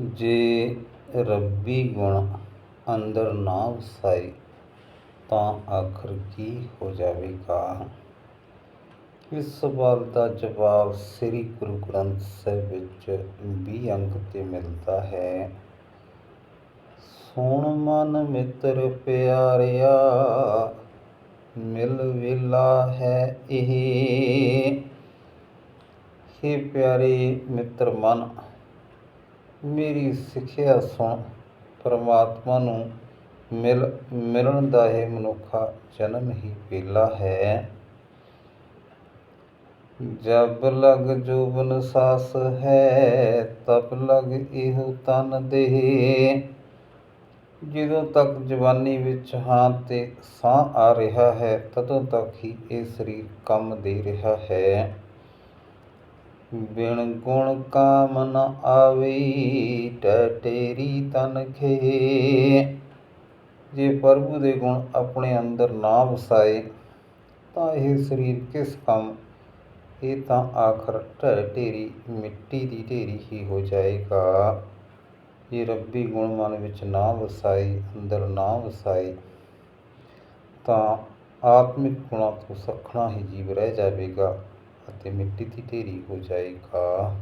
ਜੇ ਰੱਬੀ ਗੁਣ ਅੰਦਰ ਨਾ ਵਸਾਏ ਤਾਂ ਆਖਰ ਕੀ ਹੋ ਜਾਵੇਗਾ? ਇਸ ਸਵਾਲ ਦਾ ਜਵਾਬ ਸ੍ਰੀ ਗੁਰੂ ਗ੍ਰੰਥ ਸਾਹਿਬ ਵਿੱਚ 20 ਅੰਕ ਤੇ ਮਿਲਦਾ ਹੈ। ਸੁਣ ਮਨ ਮਿੱਤਰ ਪਿਆਰਿਆ, ਮਿਲ ਵੇਲਾ ਹੈ ਇਹ। ਹੇ ਪਿਆਰੇ ਮਿੱਤਰ ਮਨ ਮੇਰੀ ਸਿੱਖਿਆ ਸੁਣ ਪਰਮਾਤਮਾ ਨੂੰ ਮਿਲ, ਮਿਲਣ ਦਾ ਇਹ ਮਨੁੱਖਾ ਜਨਮ ਹੀ ਵੇਲਾ ਹੈ। ਜਬ ਲਗ ਜੋਬਨ ਸਾਸ ਹੈ, ਤਬ ਲਗ ਇਹੋ ਤਨ ਦੇਹ। ਜਦੋਂ ਤੱਕ ਜਵਾਨੀ ਵਿੱਚ ਹਾਂ ਤੇ ਸਾਹ ਆ ਰਿਹਾ ਹੈ, ਤਦੋਂ ਤੱਕ ਹੀ ਇਹ ਸਰੀਰ ਕੰਮ ਦੇ ਰਿਹਾ ਹੈ। ਬਿਨ ਗੁਣ ਕਾਮ ਨ ਆਵੇ ਟਟੇਰੀ ਤਨ ਖੇ। ਜੇ ਪ੍ਰਭੂ ਦੇ ਗੁਣ ਆਪਣੇ ਅੰਦਰ ਨਾ ਵਸਾਏ, ਤਾਂ ਇਹ ਸਰੀਰ ਕਿਸ ਕੰਮ? ਇਹ ਤਾਂ ਆਖਰ ਢੇਰੀ ਮਿੱਟੀ ਦੀ ਢੇਰੀ ਹੀ ਹੋ ਜਾਏਗਾ। ਜੇ ਰੱਬੀ ਗੁਣ ਮਨ ਵਿੱਚ ਨਾ ਵਸਾਏ, ਅੰਦਰ ਨਾ ਵਸਾਏ, ਤਾਂ ਆਤਮਿਕ ਗੁਣਾਂ ਤੋਂ ਸਖਣਾ ਹੀ ਜੀਵ ਰਹਿ ਜਾਵੇਗਾ। ਅਤੇ ਮਿੱਟੀ ਦੀ ਢੇਰੀ ਹੋ ਜਾਏਗਾ।